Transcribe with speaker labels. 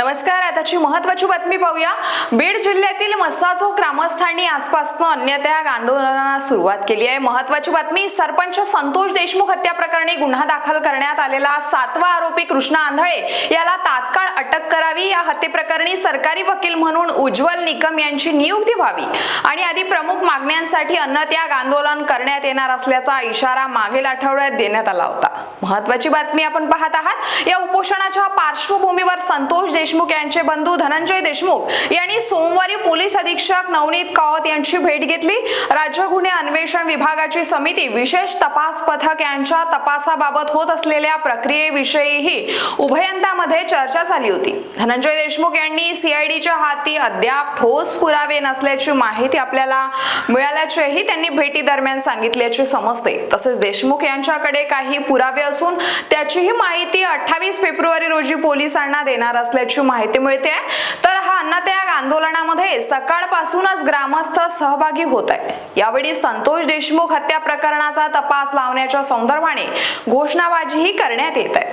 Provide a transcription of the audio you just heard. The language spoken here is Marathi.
Speaker 1: नमस्कार आताची महत्वाची बातमी पाहूया. बीड जिल्ह्यातील मस्साचो ग्रामस्थांनी आजपासून अन्यथा आंदोलनाला सुरुवात केली आहे. महत्वाची बातमी सरपंच संतोष देशमुख हत्या प्रकरणी गुन्हा दाखल करण्यात आलेला सातवा आरोपी कृष्णा आंधळे याला तात्काळ अटक करावी. या हत्येप्रकरणी सरकारी वकील म्हणून उज्ज्वल निकम यांची नियुक्ती व्हावी आणि आदी प्रमुख मागण्यांसाठी अन्नत्याग आंदोलन करण्यात येणार असल्याचा इशारा मागील आठवड्यात देण्यात आला होता. महत्वाची बातमी आपण पाहत आहात. या उपोषणाच्या पार्श्वभूमीवर संतोष देशमुख यांचे बंधू धनंजय देशमुख यांनी सोमवारी पोलीस अधीक्षक नवनीत कावत यांची भेट घेतली. राज्य गुन्हे अन्वेषण विभागाची समिती विशेष तपास पथक यांच्या तपासाबाबत होत असलेल्या प्रक्रियेविषयीही उभयंतामध्ये चर्चा झाली होती. धनंजय देशमुख यांनी सीआयडीच्या हाती अद्याप ठोस पुरावे नसल्याची माहिती आपल्याला मिळाल्याचेही त्यांनी भेटी दरम्यान सांगितल्याचे समजते. तसेच देशमुख यांच्याकडे काही पुरावे असून त्याचीही माहिती अठ्ठावीस फेब्रुवारी रोजी पोलिसांना देणार असल्याची माहिती मिळते तर हा अन्नत्याग आंदोलनामध्ये सकाळपासूनच ग्रामस्थ सहभागी होत आहे यावेळी संतोष देशमुख हत्या प्रकरणाचा तपास लावण्याच्या संदर्भाने घोषणाबाजीही करण्यात येत आहे.